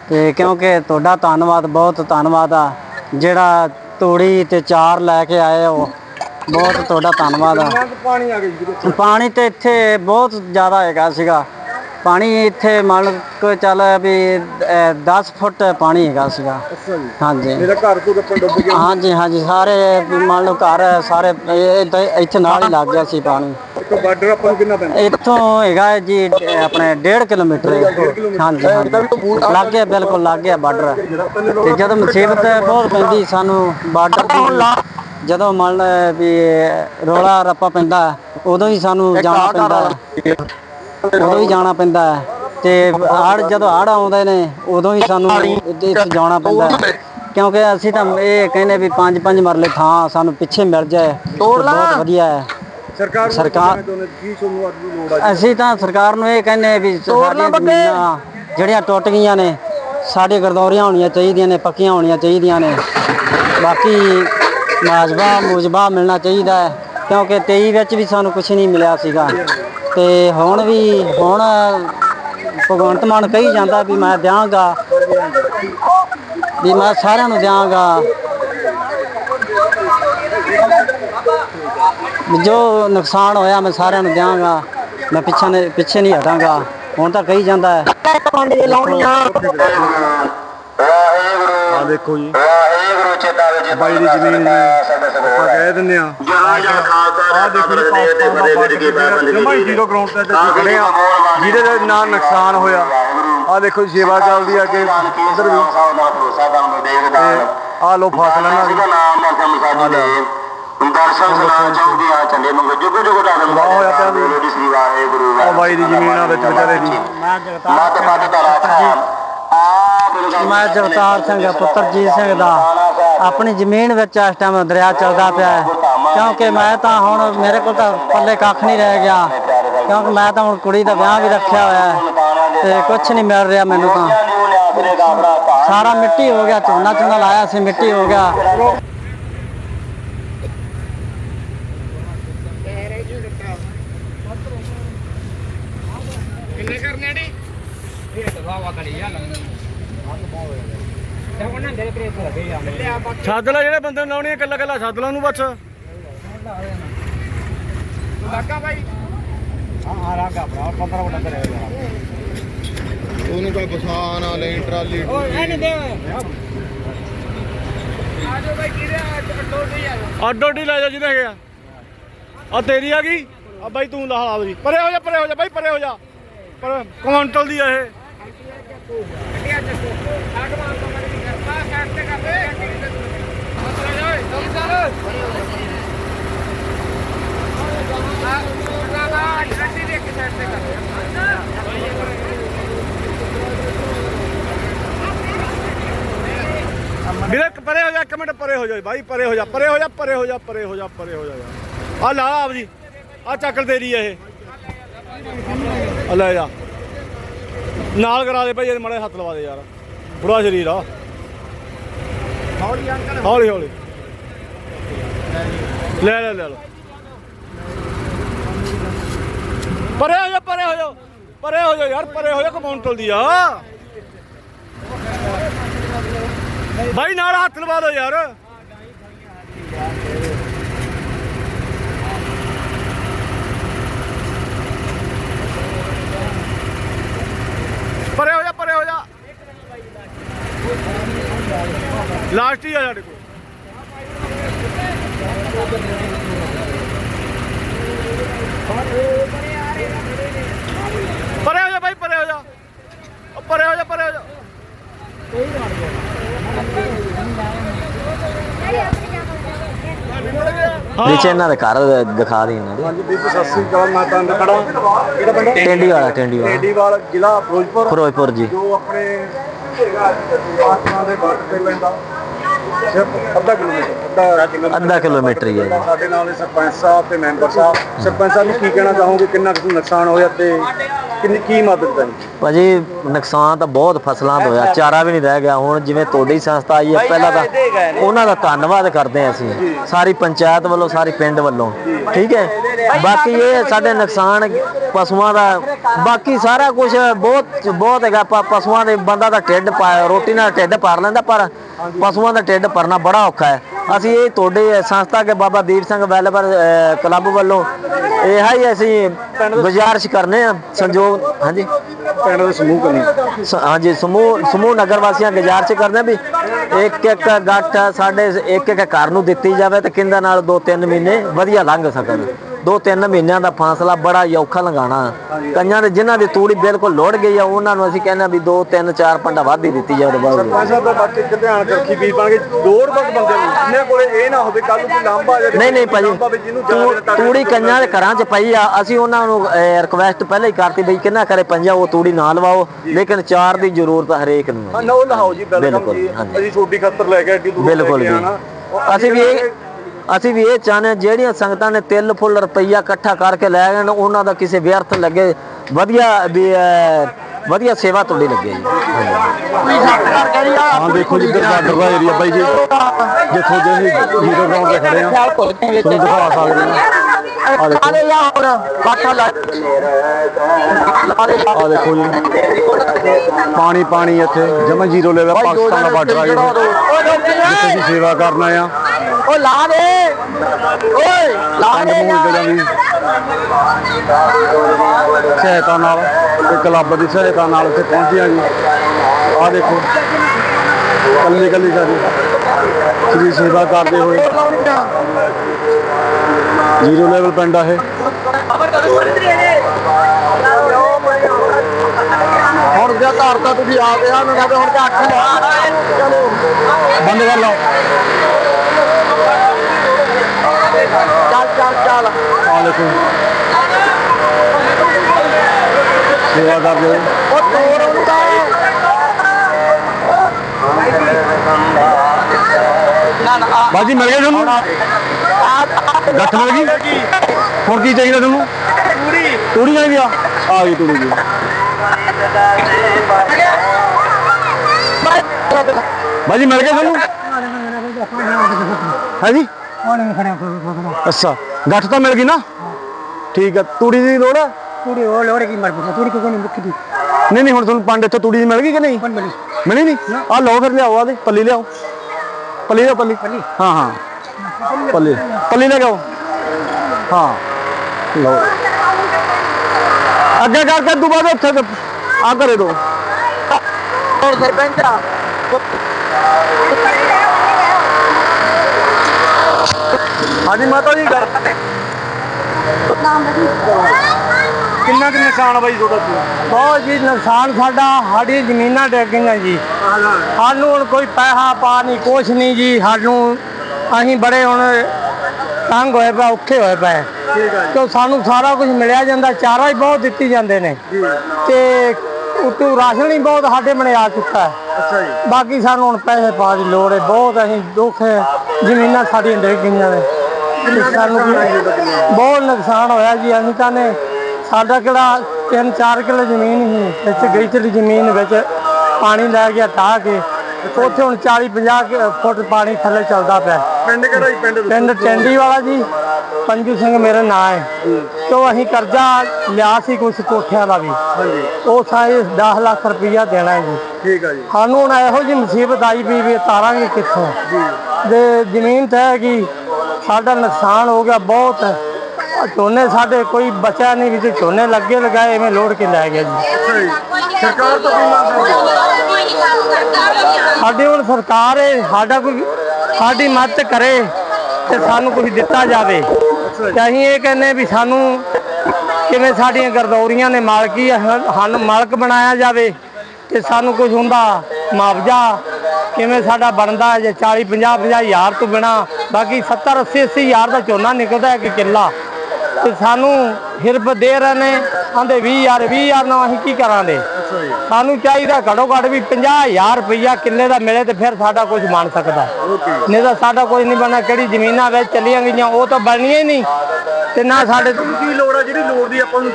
ਤੇ ਕਿਉਂਕਿ ਤੁਹਾਡਾ ਧੰਨਵਾਦ ਬਹੁਤ ਧੰਨਵਾਦ ਆ। ਜਿਹੜਾ ਤੂੜੀ ਤੇ ਚਾਰ ਲੈ ਕੇ ਆਏ ਹੋ ਬਹੁਤ ਤੁਹਾਡਾ ਧੰਨਵਾਦ ਆ। ਪਾਣੀ ਆ ਗਿਆ ਜੀ ਪਾਣੀ ਤੇ ਇੱਥੇ ਬਹੁਤ ਜ਼ਿਆਦਾ ਹੈਗਾ ਸੀਗਾ। ਪਾਣੀ ਇੱਥੇ ਮੰਨ ਕੇ ਚੱਲ ਵੀ 10 ਫੁੱਟ ਪਾਣੀ ਹੈਗਾ ਸੀਗਾ। ਹਾਂਜੀ। ਮੇਰਾ ਘਰ ਤੋਂ ਗੱਪਣ ਡੁੱਬ ਗਿਆ। ਹਾਂਜੀ ਹਾਂਜੀ। ਸਾਰੇ ਮੰਨ ਲਓ ਘਰ ਸਾਰੇ ਇੱਥੇ ਨਾਲ ਹੀ ਲੱਗ ਗਿਆ ਸੀ ਪਾਣੀ। ਇੱਕ ਬਾਰਡਰ ਆਪਾਂ ਨੂੰ ਕਿੰਨਾ ਪੈਂਦਾ? ਇੱਥੋਂ ਹੈਗਾ ਹੈ ਜੀ ਆਪਣੇ 1.5 ਕਿਲੋਮੀਟਰ ਹਾਂਜੀ ਹਾਂਜੀ। ਲੱਗ ਗਿਆ ਬਿਲਕੁਲ ਲੱਗ ਗਿਆ ਬਾਰਡਰ ਤੇ ਜਦੋਂ ਮੁਸੀਬਤ ਬਹੁਤ ਪੈਂਦੀ ਸਾਨੂੰ ਬਾਰਡਰ ਦੀ। ਜਦੋਂ ਮੰਨ ਵੀ ਰੋਲਾ ਰੱਪਾ ਪੈਂਦਾ ਉਦੋਂ ਹੀ ਸਾਨੂੰ ਜਾਣਾ ਪੈਂਦਾ। ਉਦੋਂ ਹੀ ਜਾਣਾ ਪੈਂਦਾ ਹੈ। ਤੇ ਹੜ ਜਦੋਂ ਹੜ ਆਉਂਦੇ ਨੇ ਉਦੋਂ ਹੀ ਸਾਨੂੰ ਇੱਥੇ ਇੱਥੇ ਜਾਣਾ ਪੈਂਦਾ ਹੈ। ਕਿਉਂਕਿ ਅਸੀਂ ਤਾਂ ਇਹ ਕਹਿੰਦੇ ਵੀ ਪੰਜ ਪੰਜ ਮਰਲੇ ਥਾਂ ਸਾਨੂੰ ਪਿੱਛੇ ਮਿਲ ਜਾਏ। ਤੇ ਬਹੁਤ ਵਧੀਆ ਹੈ। ਸਰਕਾਰ ਨੂੰ ਸਰਕਾਰ- ਦੋਨੇ ਕੀ ਤੁਹਾਨੂੰ ਅੱਜ ਦੀ ਲੋੜ ਆ ਅਸੀਂ ਤਾਂ ਸਰਕਾਰ ਨੂੰ ਇਹ ਕਹਿੰਦੇ ਵੀ ਸਾਡੀਆਂ ਜ਼ਮੀਨਾਂ ਜਿਹੜੀਆਂ ਟੁੱਟ ਗਈਆਂ ਨੇ ਸਾਡੇ ਗਰਦੌਰੀਆਂ ਹੋਣੀਆਂ ਚਾਹੀਦੀਆਂ ਨੇ ਪੱਕੀਆਂ ਹੋਣੀਆਂ ਚਾਹੀਦੀਆਂ ਨੇ। ਬਾਕੀ ਮਾਜਬਾ ਮੁਜਬਾ ਮਿਲਣਾ ਚਾਹੀਦਾ ਹੈ ਕਿਉਂਕਿ 23 ਵਿੱਚ ਵੀ ਸਾਨੂੰ ਕੁਝ ਨਹੀਂ ਮਿਲਿਆ ਸੀਗਾ। ਤੇ ਹੁਣ ਵੀ ਹੁਣ ਭਗਵੰਤ ਮਾਨ ਕਹੀ ਜਾਂਦਾ ਵੀ ਮੈਂ ਦਿਆਂਗਾ ਵੀ ਮੈਂ ਸਾਰਿਆਂ ਨੂੰ ਦਿਆਂਗਾ। ਜੋ ਨੁਕਸਾਨ ਹੋਇਆ ਮੈਂ ਸਾਰਿਆਂ ਨੂੰ ਦਿਆਂਗਾ। ਮੈਂ ਪਿੱਛੇ ਨੇ ਪਿੱਛੇ ਨਹੀਂ ਹਟਾਂਗਾ। ਹੁਣ ਤਾਂ ਕਹੀ ਜਾਂਦਾ ਹੈ। ਪੰਡ ਦੇ ਲਾਉਣੀ ਆ ਆ ਦੇਖੋ ਜੀ। ਵਾਹਿਗੁਰੂ ਚੇਤਾ ਵਿੱਚ ਬਾਈ ਦੀ ਜ਼ਮੀਨ ਆਪਾਂ ਕਹਿ ਦਿੰਦੇ ਆ ਜਹਾਂ ਜਹਾਂ ਖਾਲਸਾ ਆ ਦੇਖੋ ਜੀ ਪਾਕਿਸਤਾਨ ਦਾ ਬਾਰਡਰ ਜਮਾ ਹੀ ਜ਼ੀਰੋ ਗਰਾਊਂਡ ਤੇ ਅਸੀਂ ਖੜੇ ਆ। ਜਿਹਦੇ ਦੇ ਨਾਲ ਨੁਕਸਾਨ ਹੋਇਆ। ਆ ਦੇਖੋ ਜੀ ਸੇਵਾ ਚੱਲਦੀ ਆ ਕਿ ਇੱਧਰ ਵੀ। ਆ ਲੋ ਫਸਲ ਮੌਸਮ ਸਾਡੀ ਦੇ। ਦਰਸ਼ਨ ਸਲਾਹ ਚਾਹੁੰਦੀ ਆ ਚੱਲੇ ਮੰਗੇ ਜੁਗ ਜੁਗ ਦਾ ਵਾਹ ਹੋਇਆ ਪਿਆ ਵੀ। ਮੇਲੋਡੀ ਸ੍ਰੀ ਵਾਹਿਗੁਰੂ ਆ ਬਾਈ ਦੀ ਜ਼ਮੀਨ ਆ ਵਿੱਚ ਵਿਚਾਰੇ ਦੀ ਮਤ ਪਤ ਦਾ ਰਾਖਾ ਆਪ ਮੈਂ ਜਗਤਾਰ ਸਿੰਘ ਪੁੱਤਰ ਜੀਤ ਸਿੰਘ ਦਾ। ਆਪਣੀ ਜ਼ਮੀਨ ਵਿੱਚ ਇਸ ਟਾਈਮ ਦਰਿਆ ਚੱਲਦਾ ਪਿਆ। ਹੈ ਕਿਉਂਕਿ ਮੈਂ ਤਾਂ ਹੁਣ ਮੇਰੇ ਕੋਲ ਤਾਂ ਪੱਲੇ ਕੱਖ ਨਹੀਂ ਰਹਿ ਗਿਆ। ਕਿਉਂਕਿ ਮੈਂ ਤਾਂ ਹੁਣ ਕੁੜੀ ਦਾ ਵਿਆਹ ਵੀ ਰੱਖਿਆ ਹੋਇਆ ਹੈ ਤੇ ਕੁਝ ਨਹੀਂ ਮਿਲ ਰਿਹਾ ਮੈਨੂੰ ਤਾਂ। ਸਾਰਾ ਮਿੱਟੀ ਹੋ ਗਿਆ ਝੋਨਾ ਝੋਨਾ ਲਾਇਆ ਸੀ ਮਿੱਟੀ ਹੋ ਗਿਆ। ਸੱਦ ਲੈ ਜਿਹੜੇ ਬੰਦੇ ਨੂੰ ਲਾਉਣੀ ਆ ਕੱਲਾ ਕੱਲਾ ਸੱਦ ਲਾ ਉਹਨੂੰ ਬਸ ਉਹਨੂੰ ਤਾਂ ਬਸਾ ਨਾ ਲੈਣ ਟਰਾਲੀ ਅੱਡੋ ਅੱਡੀ ਲੈ ਜਾ ਜਿਹਨੇ ਹੈਗਾ ਆ। ਤੇਰੀ ਆ ਗਈ? ਆ ਬਾਈ ਤੂੰ ਲਾ ਆਪਦੀ ਪਰੇ ਹੋ ਜਾ ਪਰੇ ਹੋ ਜਾ ਬਾਈ ਪਰੇ ਹੋ ਜਾ। ਪਰ ਕੁਆਂਟਲ ਦੀ ਆ ਇਹ। ਵੀਰੇ ਇੱਕ ਪਰੇ ਹੋ ਜਾ, ਇੱਕ ਮਿੰਟ ਪਰੇ ਹੋ ਜਾ ਬਾਈ, ਪਰੇ ਹੋ ਜਾ, ਪਰੇ ਹੋ ਜਾ, ਪਰੇ ਹੋ ਜਾ, ਪਰੇ ਹੋ ਜਾ, ਪਰੇ ਹੋ ਜਾ ਆ ਲਾ ਆਪਦੀ, ਆ ਚੱਕਲ ਤੇਰੀ ਇਹ। ਲੈ ਜਾ। ਨਾਲ ਕਰਾ ਦੇ ਭਾਈ ਇਹਦੇ ਮਾੜੇ ਹੱਥ ਲਵਾ ਦੇ ਯਾਰ। ਬੁੜਾ ਸ਼ਰੀਰ ਆ। ਹੌਲੀ ਅੰਕਲ। ਹੌਲੀ ਹੌਲੀ। ਲੈ ਲੈ ਲੈ। ਪਰੇ ਹੋ ਜਾ ਪਰੇ ਹੋ ਜਾ। ਪਰੇ ਹੋ ਜਾ ਯਾਰ ਪਰੇ ਹੋ ਜਾ ਕਮਾਉਂਟਲ ਦੀ ਆ? ਭਾਈ ਨਾਲ ਹੱਥ ਲਵਾ ਦਿਓ ਯਾਰ ਪਰੇ ਹੋ ਜਾ ਪਰੇ ਹੋ ਜਾ ਲਾਸਟ ਹੀ ਆ ਸਾਡੇ ਕੋਲ ਪਰੇ ਹੋ ਜਾ ਭਾਈ ਪਰੇ ਹੋ ਜਾ ਉਹ ਪਰੇ ਹੋ ਜਾ ਪਰੇ ਹੋ ਜਾ ਨੀਚੇ ਇਹਨਾਂ ਦਾ ਘਰ ਦਿਖਾ ਦੇ ਇਹਨਾਂ ਦੇ। ਹਾਂਜੀ ਬੀਬੀ ਸਤਿ ਸ੍ਰੀ ਅਕਾਲ ਮੈਂ ਤਾਂ ਅੰਦਰ ਖੜਾ ਕਿਹੜਾ ਪਿੰਡ ਟੈਂਡੀ ਵਾਲਾ ਟੈਂਡੀ ਵਾਲਾ ਜ਼ਿਲ੍ਹਾ ਫਿਰੋਜ਼ਪੁਰ। ਫਿਰੋਜ਼ਪੁਰ ਜੀ। ਜੋ ਆਪਣੇ ਪਾਕਿਸਤਾਨ ਦੇ ਬਾਰਡਰ ਤੇ ਪੈਂਦਾ। ਸਿਰਫ ਅੱਧਾ ਕਿਲੋਮੀਟਰ ਅੱਧਾ ਕਿਲੋਮੀਟਰ। ਹੀ ਹੈ ਸਾਡੇ ਨਾਲ ਸਰਪੰਚ ਸਾਹਿਬ ਤੇ ਮੈਂਬਰ ਸਾਹਿਬ। ਸਰਪੰਚ ਸਾਹਿਬ ਨੂੰ ਕੀ ਕਹਿਣਾ ਚਾਹੋਗੇ? ਕਿੰਨਾ ਕੁ ਨੁਕਸਾਨ ਹੋਇਆ ਤੇ ਕਿੰਨੀ ਕੀ ਮਦਦ ਕਰਨੀ? ਭਾਜੀ ਨੁਕਸਾਨ ਤਾਂ ਬਹੁਤ ਫਸਲਾਂ ਦਾ ਹੋਇਆ ਚਾਰਾ ਵੀ ਨਹੀਂ ਰਹਿ ਗਿਆ। ਹੁਣ ਜਿਵੇਂ ਤੁਹਾਡੀ ਸੰਸਥਾ ਆਈ ਹੈ ਪਹਿਲਾਂ ਤਾਂ ਉਹਨਾਂ ਦਾ ਧੰਨਵਾਦ ਕਰਦੇ ਹਾਂ ਅਸੀਂ। ਸਾਰੀ ਪੰਚਾਇਤ ਵੱਲੋਂ ਸਾਰੀ ਪਿੰਡ ਵੱਲੋਂ। ਠੀਕ ਹੈ? ਬਾਕੀ ਇਹ ਸਾਡੇ ਨੁਕਸਾਨ ਪਸ਼ੂਆਂ ਦਾ ਬਾਕੀ ਸਾਰਾ ਕੁਝ ਬਹੁਤ ਬਹੁਤ ਹੈਗਾ। ਪ- ਪਸ਼ੂਆਂ ਦੇ ਬੰਦਾ ਦਾ ਢਿੱਡ ਪਾ ਰੋਟੀ ਨਾਲ ਢਿੱਡ ਭਰ ਲੈਂਦਾ ਪਰ ਪਸ਼ੂਆਂ ਦਾ ਢਿੱਡ ਭਰਨਾ ਬੜਾ ਔਖਾ ਹੈ। ਅਸੀਂ ਇਹ ਤੁਹਾਡੇ ਸੰਸਥਾ ਕੇ ਬਾਬਾ ਦੀਪ ਸਿੰਘ ਵੈਲਫੇਅਰ ਕਲੱਬ ਵੱਲੋਂ ਇਹ ਹੀ ਅਸੀਂ ਗੁਜ਼ਾਰਿਸ਼ ਕਰਨੇ ਆ। ਸੰਜੋਗ ਹਾਂਜੀ? ਪਿੰਡ ਦੇ ਸਮੂਹ ਕਰਨੀ ਹਾਂਜੀ ਸਮੂਹ ਸਮੂਹ ਨਗਰ ਵਾਸੀਆਂ ਗੁਜ਼ਾਰਿਸ਼ ਕਰਦੇ ਆ ਵੀ ਇੱਕ ਇੱਕ ਗੱਠ ਸਾਡੇ ਇੱਕ ਇੱਕ ਘਰ ਨੂੰ ਦਿੱਤੀ ਜਾਵੇ ਤੇ ਕਿੰਦਾ ਨਾਲ ਦੋ ਤਿੰਨ ਮਹੀਨੇ ਵਧੀਆ ਲੰਘ ਸਕਣ। ਦੋ ਤਿੰਨ ਮਹੀਨਿਆਂ ਦਾ ਫਾਸਲਾ ਬੜਾ ਔਖਾ ਲੰਘਾਣਾ ਕਈਆਂ ਦੇ ਜਿਨ੍ਹਾਂ ਦੀ ਤੂੜੀ ਬਿਲਕੁਲ ਲੋੜ ਗਈ ਆ ਉਹਨਾਂ ਨੂੰ ਅਸੀਂ ਕਹਿੰਦੇ ਵੀ ਦੋ ਤਿੰਨ ਚਾਰ ਪੰਡਾ ਵੱਧ ਹੀ ਦਿੱਤੀ ਜਾਵੇ ਸਰਪੰਚ ਸਾਹਿਬ ਦਾ ਬਾਕੀ ਇੱਕ ਧਿਆਨ ਰੱਖੀ ਵੀ ਪਾਣਗੇ ਲੋੜ ਵਕ ਬੰਦੇ ਨੂੰ। ਜਿੰਨੇ ਕੋਲੇ ਇਹ ਨਾ ਹੋਵੇ ਕੱਲ ਨੂੰ ਕੋਈ ਲਾਂਭਾ ਆ ਜਾਵੇ ਨਹੀਂ ਨਹੀਂ ਭਾਜੀ ਤੂੜੀ ਕਈਆਂ ਦੇ ਘਰਾਂ 'ਚ ਪਈ ਆ। ਅਸੀਂ ਉਹਨਾਂ ਨੂੰ ਰਿਕਵੈਸਟ ਪਹਿਲਾਂ ਹੀ ਕਰਤੀ ਬਈ ਕਿੰਨਾ ਕਰੇ ਪੰਜਾ ਉਹ ਤੂੜੀ ਨਾ ਲਵਾਓ ਲੇਕਿਨ ਚਾਰ ਦੀ ਜ਼ਰੂਰਤ ਹਰੇਕ ਨੂੰ। ਹੈ ਹਾਂ ਨਾ ਉਹ ਲਹਾਓ ਜੀ ਵੈਲਕਮ ਬਿਲਕੁਲ, ਜੀ। ਹਾਂਜੀ। ਅਸੀਂ ਛੋਟੀ ਖੱਤਰ ਲੈ ਕੇ ਐਡੀ ਦੂਰ ਬਿਲਕੁਲ ਜੀ। ਅਸੀਂ ਵੀ ਅਸੀਂ ਵੀ ਇਹ ਚਾਹੁੰਦੇ ਹਾਂ, ਜਿਹੜੀਆਂ ਸੰਗਤਾਂ ਨੇ ਤਿਲ, ਫੁੱਲ, ਰੁਪਈਆ ਇਕੱਠਾ ਕਰਕੇ ਲੈ ਗਏ ਨੇ, ਉਹਨਾਂ ਦਾ ਕਿਸੇ ਵਿਅਰਥ ਲੱਗੇ। ਵਧੀਆ ਵੀ ਵਧੀਆ ਸੇਵਾ ਤੁਹਾਡੀ ਲੱਗੇ ਜੀ। ਹਾਂ, ਦੇਖੋ ਜੀ, ਇੱਧਰ ਬਾਰਡਰ ਦਾ ਏਰੀਆ ਬਾਈ ਜੀ। ਜਿੱਥੋਂ ਜਿਹੀ ਜੀਰੋ ਗਰਾਊਂਡ ਤੇ ਖੜੇ ਆ ਤੁਹਾਨੂੰ ਦਿਖਾ ਸਕਦੇ ਆ ਆ ਦੇਖੋ ਆਲੇ ਯਾ ਹੁਣ ਬਾਠਾ ਲਾ। ਆਲੇ ਆ। ਦੇਖੋ ਜੀ। ਪਾਣੀ ਪਾਣੀ ਇੱਥੇ। ਜਮਾ ਜ਼ੀਰੋ ਲੈਵਲ ਪਾਕਿਸਤਾਨ ਦਾ। ਬਾਰਡਰ ਆ ਜਿੱਥੇ ਅਸੀਂ ਸੇਵਾ ਕਰਨ ਆ। ਓ ਲਾ ਦੇ। ਓਏ ਲਾ ਦੇ ਜਗ੍ਹਾ ਦੀ ਸਹਾਇਤਾ ਨਾਲ ਤੇ ਕਲੱਬ ਦੀ ਸਹਾਇਤਾ ਨਾਲ ਇੱਥੇ ਪਹੁੰਚੇ ਆ ਜੀ। ਆ ਦੇਖੋ। ਕੱਲੀ ਕੱਲੀ ਸਾਡੀ। ਸ੍ਰੀ ਸੇਵਾ ਕਰਦੇ ਹੋਏ। ਜ਼ੀਰੋ ਲੈਵਲ ਪਿੰਡ ਆ ਇਹ। ਹੁਣ ਜੇ ਘਰ ਤਾਂ ਤੁਸੀਂ ਆ ਗਏ ਆ ਨਾ ਹੁਣ ਤਾਂ ਅੱਖ ਲਾ ਚਲੋ ਬੰਦ ਕਰ ਲਓ। ਚੱਲ ਚੱਲ ਚੱਲ। ਆ ਦੇਖੋ। ਸੇਵਾ ਉਹ ਤੋੜ ਬਾਜੀ ਮਿਲ ਗਿਆ ਤੁਹਾਨੂੰ? ਗੱਠ ਮਿਲ ਗਈ? ਹੁਣ ਕੀ ਚਾਹੀਦਾ ਤੁਹਾਨੂੰ? ਤੂੜੀ ਤੂੜੀ ਚਾਹੀਦੀ ਆ। ਆ ਗਈ ਤੂੜੀ ਬਾਜੀ ਮਿਲ ਗਿਆ ਤੁਹਾਨੂੰ? ਹੈ ਜੀ? ਅੱਛਾ ਗੱਠ ਤਾਂ ਮਿਲ ਗਈ ਨਾ? ਠੀਕ ਹੈ ਤੂੜੀ ਦੀ ਲੋੜ ਹੈ ਤੂੜੀ ਉਹ ਲੋੜ ਕੀ ਮਰ ਪੁੱਛਾ ਤੂੜੀ ਕੋਈ ਨਹੀਂ ਮੁੱਕੀ ਦੀ? ਨਹੀਂ ਨਹੀਂ ਹੁਣ ਤੁਹਾਨੂੰ ਪੰਡ ਇੱਥੇ ਤੂੜੀ ਦੀ ਮਿਲ ਗਈ ਕਿ ਨਹੀਂ? ਮਿਲੀ ਮਿਲੀ ਨਹੀਂ? ਆ ਲਓ ਫਿਰ ਲਿਆਓ ਆਦੇ ਪੱਲੀ ਲਿਆਓ। ਪੱਲੀ ਲਿਆਓ ਪੱਲੀ। ਹਾਂ ਹਾਂ। ਪੱਲੀ। ਪੱਲੀ ਲੈ ਕੇ ਆਓ। ਹਾਂ। ਲਓ। ਅੱਗੇ ਕਰਕੇ ਦੁਬਾਰਾ ਉੱਥੇ ਆ ਕਰੇ ਦੋ। ਹੁਣ ਸਰਪੰਚ ਆ ਹਾਂਜੀ ਮਾਤਾ ਜੀ। ਕਰ ਕਿੰਨਾ ਕੁ ਨੁਕਸਾਨ ਆ ਬਾਈ ਤੁਹਾਡਾ ਬਹੁਤ ਜੀ ਨੁਕਸਾਨ ਸਾਡਾ ਸਾਡੀ ਜ਼ਮੀਨਾਂ ਡਿੱਗ ਗਈਆਂ ਜੀ। ਸਾਨੂੰ ਹੁਣ ਕੋਈ ਪੈਸਾ ਪਾ ਨਹੀਂ ਕੁਛ ਨਹੀਂ ਜੀ ਸਾਨੂੰ ਅਸੀਂ ਬੜੇ ਹੁਣ ਤੰਗ ਹੋਏ ਪਏ ਔਖੇ ਹੋਏ ਪਏ। ਕਿਉਂ ਸਾਨੂੰ ਸਾਰਾ ਕੁਝ ਮਿਲਿਆ ਜਾਂਦਾ ਚਾਰਾ ਹੀ ਬਹੁਤ ਦਿੱਤੀ ਜਾਂਦੇ ਨੇ। ਤੇ ਉਤੋਂ ਰਾਸ਼ਨ ਹੀ ਬਹੁਤ ਸਾਡੇ ਬਣੇ ਆ ਚੁੱਕਾ ਹੈ। ਅੱਛਾ ਜੀ। ਬਾਕੀ ਸਾਨੂੰ ਹੁਣ ਪੈਸੇ ਪਾ ਦੀ ਲੋੜ ਹੈ ਬਹੁਤ ਅਸੀਂ ਦੁੱਖ ਹੈ ਜ਼ਮੀਨਾਂ ਸਾਡੀਆਂ ਡਿੱਗ ਗਈਆਂ ਨੇ। ਸਾਨੂੰ ਬਹੁਤ ਨੁਕਸਾਨ ਹੋਇਆ ਜੀ ਅਸੀਂ ਤਾਂ ਨੇ ਸਾਡਾ ਕਿਹੜਾ 3-4 ਕਿੱਲੇ ਜ਼ਮੀਨ ਹੀ ਵਿੱਚ ਗਈ ਚਲੀ ਜ਼ਮੀਨ ਵਿੱਚ ਪਾਣੀ ਲੈ ਗਿਆ ਟਾਹ ਕੇ ਉੱਥੇ ਹੁਣ 40-50 ਫੁੱਟ ਪਾਣੀ ਥੱਲੇ ਚੱਲਦਾ ਪਿਆ। ਪਿੰਡ ਕਿਹੜਾ ਜੀ? ਪਿੰਡ ਪਿੰਡ ਟੈਂਡੀ ਵਾਲਾ ਜੀ। ਪੰਜੂ ਸਿੰਘ ਮੇਰਾ ਨਾਂ ਹੈ। ਤੋਂ ਅਸੀਂ ਕਰਜ਼ਾ ਲਿਆ ਸੀ ਕੁਝ ਕੋਠਿਆਂ ਦਾ ਵੀ। ਹਾਂਜੀ। ਉਹ ਸਾਰੇ 10 ਲੱਖ ਰੁਪਈਆ ਦੇਣਾ ਹੈ ਜੀ। ਠੀਕ ਆ ਜੀ। ਸਾਨੂੰ ਹੁਣ ਇਹੋ ਜਿਹੀ ਮੁਸੀਬਤ ਆਈ ਵੀ ਵੀ ਤਾਰਾਂਗੇ ਕਿੱਥੋਂ? ਦੇ ਜ਼ਮੀਨ ਤੇ ਹੈਗੀ। ਸਾਡਾ ਨੁਕਸਾਨ ਹੋ ਗਿਆ ਬਹੁਤ। ਝੋਨੇ ਸਾਡੇ ਕੋਈ ਬਚਿਆ ਨਹੀਂ ਵਿੱਚ ਝੋਨੇ ਲੱਗੇ ਲਗਾਏ ਐਵੇਂ ਲੋੜ ਕੇ ਲੈ ਗਿਆ ਜੀ। ਸਰਕਾਰ ਤੋਂ ਕੀ ਮੰਗ ਸਾਡੀ ਹੁਣ ਸਰਕਾਰ ਹੈ ਸਾਡਾ ਕੋਈ ਸਾਡੀ ਮਦਦ ਕਰੇ ਤੇ ਸਾਨੂੰ ਕੁਝ ਦਿੱਤਾ ਜਾਵੇ। ਤੇ ਅਸੀਂ ਇਹ ਕਹਿੰਦੇ ਵੀ ਸਾਨੂੰ ਕਿਵੇਂ ਸਾਡੀਆਂ ਗਰਦੌਰੀਆਂ ਨੇ ਮਾਲਕੀ ਆ, ਸਾਨੂੰ ਮਾਲਕ ਬਣਾਇਆ ਜਾਵੇ ਤੇ ਸਾਨੂੰ ਕੁਝ ਹੁੰਦਾ ਮੁਆਵਜ਼ਾ ਕਿਵੇਂ ਸਾਡਾ ਬਣਦਾ ਜੇ 40 50 50 ਹਜ਼ਾਰ ਤੋਂ ਬਿਨਾ ਬਾਕੀ 70 80 80 ਹਜ਼ਾਰ ਦਾ ਝੋਨਾ ਨਿਕਲਦਾ ਹੈ ਕਿ ਕਿੱਲਾ। ਤੇ ਸਾਨੂੰ ਹਿਰਬ ਦੇ ਰਹੇ ਨੇ ਆਂਦੇ 20 ਹਜ਼ਾਰ 20 ਹਜ਼ਾਰ ਨਾਲ ਅਸੀਂ ਕੀ ਕਰਾਂਗੇ? ਸਾਨੂੰ ਚਾਹੀਦਾ ਘੱਟੋ ਘੱਟ ਵੀ 50000 ਰੁਪਈਆ ਕਿੱਲੇ ਦਾ ਮਿਲੇ ਤੇ ਫਿਰ ਸਾਡਾ ਕੁਝ ਬਣ ਸਕਦਾ। ਨਹੀਂ ਤਾਂ ਸਾਡਾ ਕੁਝ ਨਹੀਂ ਬਣਨਾ ਕਿਹੜੀ ਜ਼ਮੀਨਾਂ ਵਿੱਚ ਚੱਲੀਆਂ ਗਈਆਂ ਉਹ ਤਾਂ ਬਣਨੀਆਂ ਹੀ ਨਹੀਂ। ਤੇ ਨਾ ਸਾਡੇ ਕੀ ਲੋੜ ਆ ਜਿਹੜੀ ਲੋੜ ਦੀ ਆਪਾਂ ਨੂੰ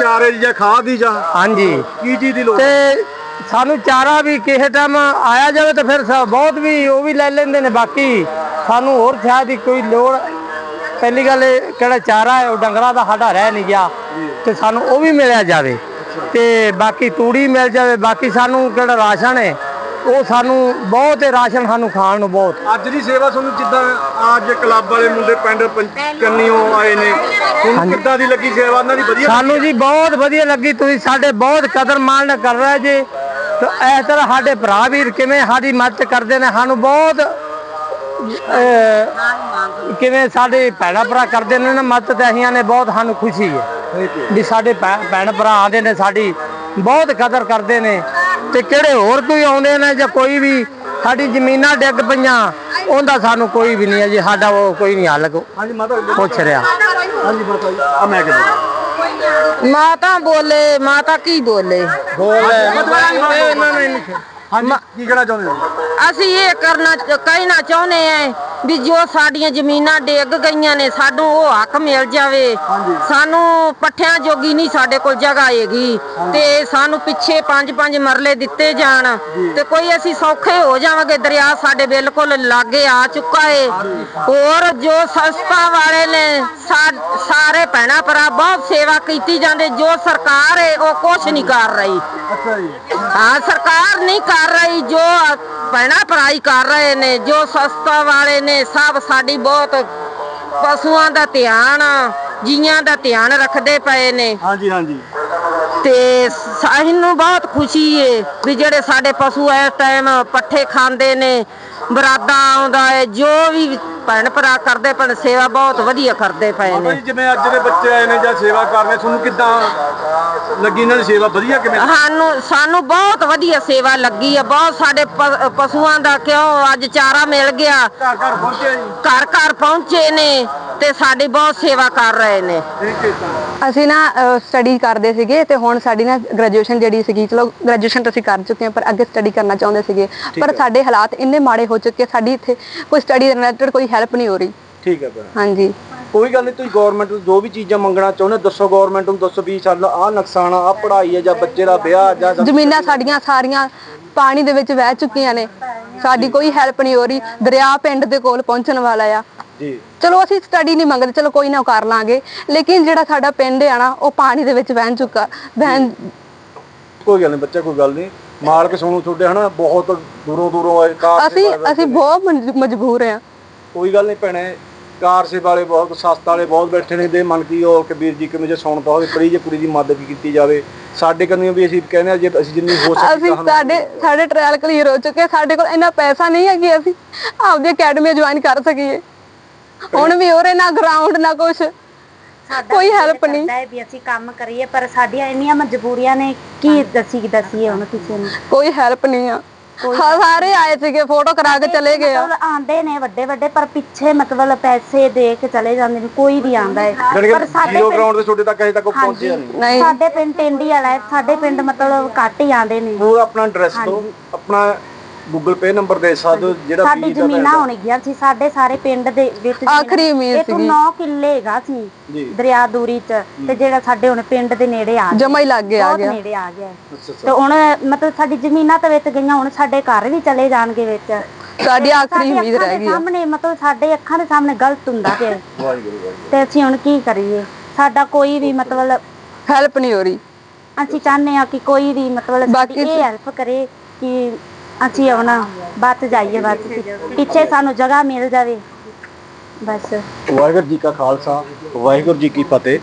ਚਾਰੇ ਦੀ ਜਾਂ ਖਾਦ ਦੀ ਜਾਂ ਹਾਂਜੀ। ਕੀ ਚੀਜ਼ ਦੀ ਲੋੜ? ਤੇ ਸਾਨੂੰ ਚਾਰਾ ਵੀ ਕਿਸੇ ਟਾਈਮ ਆਇਆ ਜਾਵੇ ਤਾਂ ਫਿਰ ਬਹੁਤ ਵੀ ਉਹ ਵੀ ਲੈ ਲੈਂਦੇ ਨੇ ਬਾਕੀ ਸਾਨੂੰ ਹੋਰ ਸ਼ਾਇਦ ਦੀ ਕੋਈ ਲੋੜ ਪਹਿਲੀ ਗੱਲ ਇਹ ਕਿਹੜਾ ਚਾਰਾ ਹੈ ਉਹ ਡੰਗਰਾਂ ਦਾ ਸਾਡਾ ਰਹਿ ਨਹੀਂ ਗਿਆ ਤੇ ਸਾਨੂੰ ਉਹ ਵੀ ਮਿਲਿਆ ਜਾਵੇ। ਤੇ ਬਾਕੀ ਤੂੜੀ ਮਿਲ ਜਾਵੇ ਬਾਕੀ ਸਾਨੂੰ ਕਿਹੜਾ ਰਾਸ਼ਨ ਹੈ ਉਹ ਸਾਨੂੰ ਬਹੁਤ ਹੈ ਰਾਸ਼ਨ ਸਾਨੂੰ ਖਾਣ ਨੂੰ ਬਹੁਤ। ਅੱਜ ਦੀ ਸੇਵਾ ਤੁਹਾਨੂੰ ਜਿੱਦਾਂ ਅੱਜ ਕਲੱਬ ਵਾਲੇ ਮੁੰਡੇ ਪਿੰਡ ਕੰਨੀਓ ਆਏ ਨੇ। ਤੁਹਾਨੂੰ ਕਿੱਦਾਂ ਦੀ ਲੱਗੀ ਸੇਵਾ? ਉਹਨਾਂ ਦੀ ਵਧੀਆ ਸਾਨੂੰ ਜੀ ਬਹੁਤ ਵਧੀਆ ਲੱਗੀ ਤੁਸੀਂ ਸਾਡੇ ਬਹੁਤ ਕਦਰ ਮਾਣ ਕਰ ਰਹੇ ਜੀ। ਤੇ ਇਸ ਤਰ੍ਹਾਂ ਸਾਡੇ ਭਰਾ ਵੀਰ ਕਿਵੇਂ ਸਾਡੀ ਮਦਦ ਕਰਦੇ ਨੇ ਸਾਨੂੰ ਬਹੁਤ ਕਿਵੇਂ ਸਾਡੇ ਭੈਣਾ ਭਰਾ ਕਰਦੇ ਨੇ ਨਾ ਮਦਦ ਤੇ ਅਹੀਆਂ ਨੇ ਬਹੁਤ ਸਾਨੂੰ ਖੁਸ਼ੀ ਹੈ ਵੀ ਸਾਡੇ ਭੈਣ ਭਰਾ ਆਉਂਦੇ ਨੇ ਸਾਡੀ ਬਹੁਤ ਕਦਰ ਕਰਦੇ ਨੇ। ਤੇ ਕਿਹੜੇ ਹੋਰ ਕੋਈ ਆਉਂਦੇ ਨੇ ਜਾਂ ਕੋਈ ਵੀ ਸਾਡੀ ਜ਼ਮੀਨਾਂ ਡਿੱਗ ਪਈਆਂ ਉਹਦਾ ਸਾਨੂੰ ਕੋਈ ਵੀ ਨਹੀਂ ਹੈ ਜੀ ਸਾਡਾ ਉਹ ਕੋਈ ਨਹੀਂ ਹੱਲ ਹਾਂਜੀ ਮਾਤਾ ਪੁੱਛ ਰਿਹਾ। ਹਾਂਜੀ ਮਾਤਾ ਜੀ ਆ ਮੈਂ ਕਿਹਾ। ਮਾਤਾ ਬੋਲੇ ਮਾਤਾ ਕੀ ਬੋਲੇ? ਹਾਂਜੀ ਕੀ ਕਹਿਣਾ ਚਾਹੁੰਦੇ ਹੋ? ਅਸੀਂ ਇਹ ਕਰਨਾ ਚ- ਕਹਿਣਾ ਚਾਹੁੰਦੇ ਆ ਵੀ ਜੋ ਸਾਡੀਆਂ ਜ਼ਮੀਨਾਂ ਡਿੱਗ ਗਈਆਂ ਨੇ ਸਾਨੂੰ ਉਹ ਹੱਕ ਮਿਲ ਜਾਵੇ। ਸਾਨੂੰ ਪੱਠਿਆਂ ਜੋਗੀ ਨਹੀਂ ਸਾਡੇ ਕੋਲ ਜਗ੍ਹਾ ਹੈਗੀ। ਤੇ ਸਾਨੂੰ ਪਿੱਛੇ ਪੰਜ ਪੰਜ ਮਰਲੇ ਦਿੱਤੇ ਜਾਣ। ਤੇ ਕੋਈ ਅਸੀਂ ਸੌਖੇ ਹੋ ਜਾਵਾਂਗੇ ਦਰਿਆ ਸਾਡੇ ਬਿਲਕੁਲ ਲਾਗੇ ਆ ਚੁੱਕਾ ਏ। ਹੋਰ ਜੋ ਸੰਸਥਾ ਵਾਲੇ ਨੇ ਸਾ- ਸਾਰੇ ਭੈਣਾਂ ਭਰਾ ਬਹੁਤ ਸੇਵਾ ਕੀਤੀ ਜਾਂਦੇ ਜੋ ਸਰਕਾਰ ਏ ਉਹ ਕੁਝ ਨਹੀਂ ਕਰ ਰਹੀ। ਅੱਛਾ ਜੀ। ਹਾਂ ਸਰਕਾਰ ਨਹੀਂ ਕਰ ਰਹੀ ਜੋ ਭੈਣਾਂ ਭਰਾਈ ਕਰ ਰਹੇ ਨੇ ਜੋ ਸੰਸਥਾ ਵਾਲੇ ਨੇ ਸਭ ਸਾਡੀ ਬਹੁਤ ਪਸ਼ੂਆਂ ਦਾ ਧਿਆਨ ਜੀਆਂ ਦਾ ਧਿਆਨ ਰੱਖਦੇ ਪਏ ਨੇ। ਹਾਂਜੀ ਹਾਂਜੀ। ਤੇ ਸਾਨੂੰ ਬਹੁਤ ਖੁਸ਼ੀ ਏ ਵੀ ਜਿਹੜੇ ਸਾਡੇ ਪਸ਼ੂ ਇਸ ਟਾਈਮ ਪੱਠੇ ਖਾਂਦੇ ਨੇ ਬਰਾਦਾ ਆਉਂਦਾ ਏ ਜੋ ਵੀ ਭੈਣ ਭਰਾ ਕਰਦੇ ਪਣ ਸੇਵਾ ਬਹੁਤ ਵਧੀਆ ਕਰਦੇ ਪਏ ਬਾਬਾ ਨੇ। ਜੀ ਜਿਵੇਂ ਅੱਜ ਦੇ ਬੱਚੇ ਆਏ ਨੇ ਜਾਂ ਸੇਵਾ ਕਰਨੇ ਤੁਹਾਨੂੰ ਕਿੱਦਾਂ ਲੱਗੀ ਇਹਨਾਂ ਦੀ ਸੇਵਾ? ਵਧੀਆ ਕਿਵੇਂ? ਸਾਨੂੰ ਸਾਨੂੰ ਬਹੁਤ ਵਧੀਆ ਸੇਵਾ ਲੱਗੀ ਆ ਬਹੁਤ ਸਾਡੇ ਪ- ਪਸ਼ੂਆਂ ਦਾ ਕਿਉਂ ਅੱਜ ਚਾਰਾ ਮਿਲ ਗਿਆ। ਘਰ ਘਰ ਪਹੁੰਚਿਆ ਜੀ? ਘਰ ਘਰ ਪਹੁੰਚੇ ਨੇ ਤੇ ਸਾਡੀ ਬਹੁਤ ਸੇਵਾ ਕਰ ਰਹੇ ਨੇ। ਠੀਕ ਹੈ ਤਾਂ ਅਸੀਂ ਨਾ ਸਟੱਡੀ ਕਰਦੇ ਸੀਗੇ ਤੇ ਹੁਣ ਸਾਡੀ ਨਾ ਗ੍ਰੈਜੂਏਸ਼ਨ ਜਿਹੜੀ ਸੀਗੀ ਚਲੋ ਗ੍ਰੈਜੂਏਸ਼ਨ ਤਾਂ ਅਸੀਂ ਕਰ ਚੁੱਕੇ ਹਾਂ ਪਰ ਅੱਗੇ ਸਟੱਡੀ ਕਰਨਾ ਚਾਹੁੰਦੇ ਸੀਗੇ। ਪਰ ਸਾਡੇ ਹਾਲਾਤ ਇੰਨੇ ਮਾੜੇ ਹੋ ਚੁੱਕੇ ਸਾਡੀ ਇੱਥੇ ਕੋਈ ਸਟੱਡੀ ਰਿਲੇਟਡ ਕੋਈ ਹੈਲਪ ਨਹੀਂ ਹੋ ਰਹੀ। ਠੀਕ ਹੈ ਭੈਣ। ਹਾਂਜੀ। ਕੋਈ ਗੱਲ ਨਹੀਂ ਤੁਸੀਂ ਗਵਰਨਮੈਂਟ ਨੂੰ ਜੋ ਵੀ ਚੀਜ਼ਾਂ ਮੰਗਣਾ ਚਾਹੁੰਦੇ ਹੋ, ਦੱਸੋ ਗਵਰਨਮੈਂਟ ਨੂੰ ਦੱਸੋ ਵੀ ਸਾਡਾ ਆਹ ਨੁਕਸਾਨ ਆ ਆਹ ਪੜ੍ਹਾਈ ਹੈ ਜਾਂ ਬੱਚੇ ਦਾ ਵਿਆਹ ਜਾਂ ਜ਼ਮੀਨਾਂ ਸਾਡੀਆਂ ਸਾਰੀਆਂ ਪਾਣੀ ਦੇ ਵਿੱਚ ਵਹਿ ਚੁੱਕੀਆਂ ਨੇ। ਸਾਡੀ ਕੋਈ ਹੈਲਪ ਨਹੀਂ ਹੋ ਰਹੀ। ਦਰਿਆ ਪਿੰਡ ਦੇ ਕੋਲ ਪਹੁੰਚਣ ਵਾਲਾ ਆ। ਜੀ। ਚਲੋ ਅਸੀਂ ਸਟੱਡੀ ਨਹੀਂ ਮੰਗਦੇ ਚਲੋ ਕੋਈ ਨਾ ਉਹ ਕਰ ਲਾਂਗੇ। ਲੇਕਿਨ ਜਿਹੜਾ ਸਾਡਾ ਪਿੰਡ ਆ ਨਾ ਉਹ ਪਾਣੀ ਦੇ ਵਿੱਚ ਵਹਿਣ ਚੁੱਕਾ ਵਹਿਣ ਕੋਈ ਗੱਲ ਨਹੀਂ ਬੱਚਾ ਕੋਈ ਗੱਲ ਨਹੀਂ ਮਾਲਕ ਸੋਨੂੰ ਤੁਹਾਡੇ ਹਨਾ ਬਹੁਤ ਦੂਰੋਂ ਦੂਰੋਂ ਆਏ ਕਾਰ ਅਸੀਂ ਅਸੀਂ ਬਹੁਤ ਮਜ- ਮਜਬੂਰ ਆ। ਕੋਈ ਗੱਲ ਨਹੀਂ ਭੈਣੇ ਕਾਰ ਸੇਵਾ ਵਾਲੇ ਬਹੁਤ ਸਸਤਾ ਵਾਲੇ ਬਹੁਤ ਬੈਠੇ ਨੇ ਦੇ ਮਨ ਕੀ ਉਹ ਕਬੀਰ ਜੀ ਕਿਵੇਂ ਜੇ ਸੁਣਦਾ ਹੋਵੇ ਪਲੀਜ਼ ਜੇ ਕੁੜੀ ਦੀ ਮਦਦ ਕੀਤੀ ਜਾਵੇ। ਸਾਡੇ ਕੰਨੀ ਵੀ ਅਸੀਂ ਕਹਿੰਦੇ ਆ ਜੇ ਅਸੀਂ ਜਿੰਨੀ ਹੋ ਸਕੇ ਅਸੀਂ ਸਾਡੇ ਸਾਡੇ ਟ੍ਰਾਇਲ ਕਲੀਅਰ ਹੋ ਚੁੱਕੇ ਸਾਡੇ ਕੋਲ ਇੰਨਾ ਪੈਸਾ ਨਹੀਂ ਹੈ ਕਿ ਅਸੀਂ ਆਪਦੀ ਅਕੈਡਮੀ ਜੁਆਇਨ ਕਰ ਸਕੀਏ। ਹੁਣ ਵੀ ਉਹਰੇ ਨਾ ਗਰਾਊਂਡ ਨਾ ਕੁਛ ਕੋਈ ਹੈਲਪ ਨਹੀਂ। ਹੈ ਵੀ ਅਸੀਂ ਕੰਮ ਕਰੀਏ ਪਰ ਸਾਡੀਆਂ ਇੰਨੀਆਂ ਮਜਬੂਰੀਆਂ ਨੇ ਕੀ ਦੱਸੀ ਦੱਸੀਏ ਹੁਣ ਕਿਸੇ ਨੂੰ? ਕੋਈ ਹੈਲਪ ਨਹੀਂ ਆ। ਸਾਰੇ ਆਏ ਸੀਗੇ ਫੋਟੋ ਕਰਾ ਕੇ ਚਲੇ ਗਏ ਆ। ਮਤਲਬ ਆਂਦੇ ਨੇ ਵੱਡੇ ਵੱਡੇ ਪਰ ਪਿੱਛੇ ਮਤਲਬ ਪੈਸੇ ਦੇ ਕੇ ਚਲੇ ਜਾਂਦੇ ਨੇ ਕੋਈ ਵੀ ਆਂਦਾ ਹੈ। ਪਰ ਸਾਡੇ ਜ਼ੀਰੋ ਗਰਾਊਂਡ ਦੇ ਛੋਟੇ ਤੱਕ ਅਜੇ ਤੱਕ ਉਹ ਪਹੁੰਚਿਆ ਨਹੀਂ। ਨਹੀਂ। ਸਾਡੇ ਪਿੰਡ ਟਿੰਡੀ ਵਾਲਾ ਹੈ ਸਾਡੇ ਪਿੰਡ ਮਤਲਬ ਘੱਟ ਹੀ ਆਂਦੇ ਨੇ। ਉਹ ਆਪਣਾ ਐਡਰੈਸ ਦਿਓ ਆਪਣਾ ਗੂਗਲ ਪੇ ਨੰਬਰ ਦੇ ਸਕਦੇ ਹੋ ਜਿਹੜਾ ਸਾਡੀ ਦਾ ਜ਼ਮੀਨਾਂ ਹੋਣਗੀਆਂ ਸੀ ਸਾਡੇ ਸਾਰੇ ਪਿੰਡ ਦੇ ਵਿੱਚ ਜ਼ਮੀਨਾਂ- ਆਖਰੀ ਉਮੀਦ ਇਹ ਤੋਂ ਸੀਗੀ। 9 ਕਿੱਲੇ ਹੈਗਾ ਸੀ ਜੀ। ਦਰਿਆ ਦੂਰੀ ਚ ਤੇ ਜਿਹੜਾ ਸਾਡੇ ਹੁਣ ਪਿੰਡ ਦੇ ਨੇੜੇ ਆ ਗਿਆ ਜਮਾ ਹੀ ਲੱਗ ਗਿਆ ਆ ਬਹੁਤ ਗਿਆ। ਨੇੜੇ ਆ ਗਿਆ। ਤੇ ਹੁਣ ਮਤਲਬ ਸਾਡੀ ਜ਼ਮੀਨਾਂ ਤਾਂ ਵਿੱਚ ਗਈਆਂ ਹੁਣ ਸਾਡੇ ਘਰ ਵੀ ਚਲੇ ਜਾਣਗੇ ਵਿੱਚ। ਸਾਡੀ ਆਖਰੀ ਸਾਡੀ ਉਮੀਦ ਅੱਖਾਂ ਰਹਿ ਦੇ ਗਈ ਆ। ਸਾਹਮਣੇ ਮਤਲਬ ਸਾਡੇ ਅੱਖਾਂ ਦੇ ਸਾਹਮਣੇ ਗਲਤ ਹੁੰਦਾ ਪਿਆ। ਹੈ। ਵਾਹਿਗੁਰੂ ਵਾਹਿਗੁਰੂ। ਤੇ ਅਸੀਂ ਹੁਣ ਕੀ ਕਰੀਏ? ਸਾਡਾ ਕੋਈ ਵੀ ਮਤਲਬ ਹੈਲਪ ਨਹੀਂ ਹੋ ਰਹੀ। ਅਸੀਂ ਚਾਹੁੰਦੇ ਆ ਕਿ ਕੋਈ ਵੀ ਮਤਲਬ ਸਾਡੀ ਬਾਕੀ ਇਹ ਹੈਲਪ ਕਰੇ ਕਿ ਅਸੀਂ ਹੁਣ ਬਚ ਜਾਈਏ ਬਸ ਪਿੱਛੇ ਸਾਨੂੰ ਜਗ੍ਹਾ ਮਿਲ ਜਾਵੇ। ਬਸ। ਵਾਹਿਗੁਰੂ ਜੀ ਕਾ ਖਾਲਸਾ, ਵਾਹਿਗੁਰੂ ਜੀ ਕੀ ਫਤਿਹ।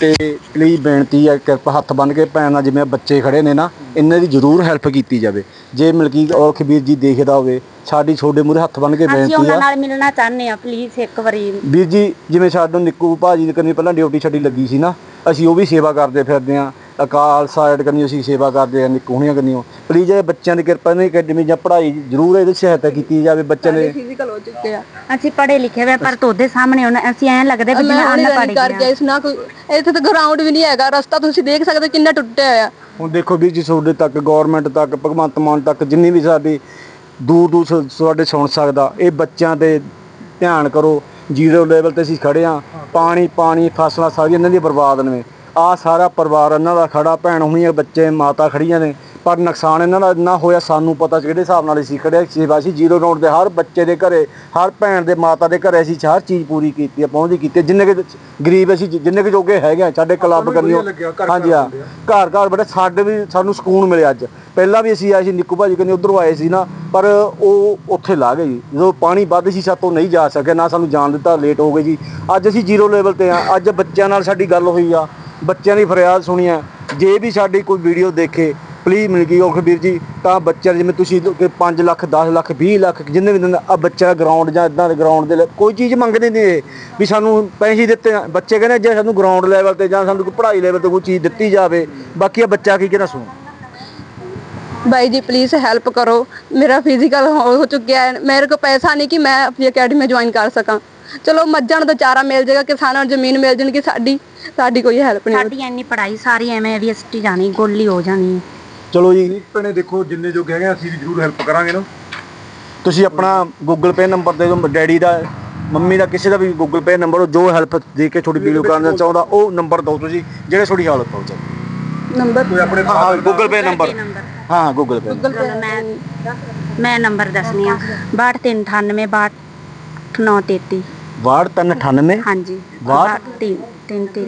ਤੇ ਪਲੀਜ਼ ਬੇਨਤੀ ਹੈ, ਕਿਰਪਾ ਹੱਥ ਬੰਨ ਕੇ ਭੈਣ ਨਾਲ ਜਿਵੇਂ ਬੱਚੇ ਖੜੇ ਨੇ ਨਾ ਇਹਨਾਂ ਦੀ ਜ਼ਰੂਰ ਹੈਲਪ ਕੀਤੀ ਜਾਵੇ। ਜੇ ਮਲਕੀ ਔਰ ਖਬੀਰ ਜੀ ਦੇਖਦਾ ਹੋਵੇ ਸਾਡੀ ਛੋਡੇ ਮੂਰੇ ਹੱਥ ਬੰਨ ਕੇ ਅਸੀਂ ਬੇਨਤੀ ਉਹਨਾਂ ਆ। ਨਾਲ ਮਿਲਣਾ ਚਾਹੁੰਦੇ ਆ ਪਲੀਜ਼ ਇੱਕ ਵਾਰੀ। ਵੀਰ ਜੀ ਜਿਵੇਂ ਸਾਨੂੰ ਨਿੱਕੂ ਭਾਜੀ ਨੇ ਕਰਨੀ ਪਹਿਲਾਂ ਡਿਊਟੀ ਛੱਡੀ ਲੱਗੀ ਸੀ ਨਾ ਅਸੀਂ ਉਹ ਵੀ ਸੇਵਾ ਕਰਦੇ ਫਿਰਦੇ ਆ ਅਕਾਲ ਸਾਈਡ ਕਰਨੀ ਅਸੀਂ ਸੇਵਾ ਕਰਦੇ ਆ ਨਿੱਕੂ ਹੁਣੀਆਂ ਕਰਨੀਓ ਪਲੀਜ਼ ਇਹ ਬੱਚਿਆਂ ਦੀ ਕਿਰਪਾ ਨਹੀਂ ਅਕੈਡਮੀ ਜਾਂ ਪੜ੍ਹਾਈ ਜ਼ਰੂਰ ਇਹਦੀ ਸਹਾਇਤਾ ਕੀਤੀ ਜਾਵੇ ਬੱਚਿਆਂ ਦੇ। ਫਿਜ਼ੀਕਲ ਹੋ ਚੁੱਕੇ ਆ। ਅਸੀਂ ਪੜ੍ਹੇ ਲਿਖੇ ਵੇ ਪਰ ਤੁਹਾਡੇ ਸਾਹਮਣੇ ਹੁਣ ਅਸੀਂ ਐਂ ਲੱਗਦੇ ਵੀ ਜਿਵੇਂ ਅਨਪੜ੍ਹ ਕਰ ਗਏ ਗਿਆ ਇਸ ਨਾ ਕੋਈ ਇੱਥੇ ਤਾਂ ਗਰਾਊਂਡ ਵੀ ਨਹੀਂ ਹੈਗਾ ਰਸਤਾ ਤੁਸੀਂ ਦੇਖ ਸਕਦੇ ਕਿੰਨਾ ਟੁੱਟਿਆ ਹੋਇਆ। ਹੁਣ ਦੇਖੋ ਵੀਰ ਜੀ ਤੁਹਾਡੇ ਤੱਕ ਗਵਰਨਮੈਂਟ ਤੱਕ ਭਗਵੰਤ ਮਾਨ ਤੱਕ ਜਿੰਨੀ ਵੀ ਸਾਡੀ ਦੂਰ ਦੂਰ ਤੁਹਾਡੇ ਸੁਣ ਸਕਦਾ। ਇਹ ਬੱਚਿਆਂ ਤੇ ਧਿਆਨ ਕਰੋ। ਜ਼ੀਰੋ ਲੈਵਲ ਤੇ ਅਸੀਂ ਖੜੇ ਆ ਪਾਣੀ ਪਾਣੀ ਫਸਲਾਂ ਸਾਰੀਆਂ ਇਹਨਾਂ ਦੀਆਂ ਬਰਬਾਦ ਨੇ। ਆ ਸਾਰਾ ਪਰਿਵਾਰ ਇਹਨਾਂ ਦਾ ਖੜਾ ਭੈਣ ਹੋਈਆਂ ਬੱਚੇ ਮਾਤਾ ਖੜੀਆਂ ਨੇ। ਪਰ ਨੁਕਸਾਨ ਇਹਨਾਂ ਦਾ ਇੰਨਾ ਹੋਇਆ ਸਾਨੂੰ ਪਤਾ ਕਿਹੜੇ ਹਿਸਾਬ ਨਾਲ ਅਸੀਂ ਖੜੇ ਸੇਵਾ ਸੀ ਜ਼ੀਰੋ ਰੌਂਡ ਦੇ ਹਰ ਬੱਚੇ ਦੇ ਘਰੇ ਹਰ ਭੈਣ ਦੇ ਮਾਤਾ ਦੇ ਘਰੇ ਅਸੀਂ ਹਰ ਚੀਜ਼ ਪੂਰੀ ਕੀਤੀ ਆ ਪਹੁੰਚਦੀ ਕੀਤੀ ਆ। ਜਿੰਨੇ ਕਿ ਗਰੀਬ ਅਸੀਂ ਜਿ- ਜਿੰਨੇ ਕਿ ਜੋਗੇ ਹੈਗੇ ਆ ਸਾਡੇ ਕਲੱਬ ਕਰਨੀਓ ਹਾਂਜੀ ਹਾਂ। ਘਰ ਘਰ ਬੜੇ ਸਾਡੇ ਵੀ ਸਾਨੂੰ ਸਕੂਨ ਮਿਲਿਆ ਅੱਜ। ਪਹਿਲਾਂ ਵੀ ਅਸੀਂ ਆਏ ਸੀ ਨਿੱਕੂ ਭਾਜੀ ਕਹਿੰਦੇ ਉਧਰੋਂ ਆਏ ਸੀ ਨਾ ਪਰ ਉਹ ਉੱਥੇ ਲਾ ਗਏ ਜੀ। ਜਦੋਂ ਪਾਣੀ ਵੱਧ ਸੀ ਸਾਤੋਂ ਨਹੀਂ ਜਾ ਸਕਿਆ ਨਾ ਸਾਨੂੰ ਜਾਣ ਦਿੱਤਾ ਲੇਟ ਹੋ ਗਏ ਜੀ। ਅੱਜ ਅਸੀਂ ਜ਼ੀਰੋ ਲੈਵਲ ਤੇ ਆ। ਅੱਜ ਬੱਚਿਆਂ ਨਾਲ ਸਾਡੀ ਗੱਲ ਹੋਈ ਆ। ਬੱਚਿਆਂ ਦੀ ਫਰਿਆਦ ਸੁਣੀ ਆ। ਜੇ ਵੀ ਸਾਡੀ ਕੋਈ ਵੀਡੀਓ ਦੇਖੇ ਪਲੀਜ਼ ਮਿਲ ਗਈ ਉਹ ਖਬੀਰ ਜੀ ਤਾਂ ਬੱਚਿਆਂ ਦੇ ਜਿਵੇਂ ਤੁਸੀਂ ਕਿ 5 ਲੱਖ 10 ਲੱਖ 20 ਲੱਖ ਜਿੰਨੇ ਵੀ ਦਿੰਦੇ ਆ ਬੱਚਾ ਗਰਾਊਂਡ ਜਾਂ ਇਦਾਂ ਦੇ ਗਰਾਊਂਡ ਦੇ ਲਈ ਕੋਈ ਚੀਜ਼ ਮੰਗਦੇ ਨਹੀਂ ਇਹ ਵੀ ਸਾਨੂੰ ਪੈਸੇ ਦਿੱਤੇ ਆ। ਬੱਚੇ ਕਹਿੰਦੇ ਜੇ ਸਾਨੂੰ ਗਰਾਊਂਡ ਲੈਵਲ ਤੇ ਜਾਂ ਸਾਨੂੰ ਕੋਈ ਪੜ੍ਹਾਈ ਲੈਵਲ ਤੇ ਕੋਈ ਚੀਜ਼ ਦਿੱਤੀ ਜਾਵੇ ਬਾਕੀ ਇਹ ਬੱਚਾ ਕੀ ਕਹਿੰਦਾ ਸੁਣੋ भाई जी प्लीज हेल्प करो मेरा फिजिकल हो हो चुका है मेरे को पैसा नहीं कि मैं अपनी अकेडमी में ज्वाइन कर सका ਚਲੋ ਮੱਝਾਂ ਨੂੰ ਤਾਂ ਚਾਰਾ ਮਿਲ ਜਾਏਗਾ ਕਿਸਾਨਾਂ ਨੂੰ ਜ਼ਮੀਨ ਮਿਲ ਜਾਣਗੀ ਸਾਡੀ ਸਾਡੀ ਕੋਈ ਹੈਲਪ ਨਹੀਂ ਸਾਡੀ ਇੰਨੀ ਪੜ੍ਹਾਈ ਸਾਰੀ ਐਵੇਂ ਵੇਸਟ ਜਾਣੀ ਗੋਲੀ ਹੋ ਜਾਣੀ ਚਲੋ ਜੀ। ਭੈਣੇ ਦੇਖੋ ਜਿੰਨੇ ਜੋ ਹੈਗੇ ਆ, ਅਸੀਂ ਵੀ ਜ਼ਰੂਰ ਹੈਲਪ ਕਰਾਂਗੇ ਨਾ। ਤੁਸੀਂ ਆਪਣਾ ਗੂਗਲ ਪੇ ਨੰਬਰ ਦੇ ਦਿਓ ਡੈਡੀ ਦਾ ਮੰਮੀ ਦਾ ਕਿਸੇ ਦਾ ਵੀ ਗੂਗਲ ਪੇ ਨੰਬਰ ਜੋ ਹੈਲਪ ਦੇ ਕੇ ਤੁਹਾਡੀ ਵੀਡੀਓ ਕਰਨਾ ਚਾਹੁੰਦਾ ਉਹ ਨੰਬਰ ਦਿਓ ਤੁਸੀਂ ਜਿਹੜੇ ਤੁਹਾਡੀ ਹਾਲਤ ਹੋ ਜਾਵੇ। ਨੰਬਰ ਕੋਈ ਆਪਣੇ ਹਾਂ ਗੂਗਲ ਪੇ ਨੰਬਰ ਹਾਂ ਗੂਗਲ ਪੇ ਚਲੋ ਮੈਂ ਮੈਂ ਨੰਬਰ ਦੱਸਨੀ ਆ। 62398 62933 ਵਾਰਡ 398 ਹਾਂਜੀ ਵਾਰਡ? 3 3 3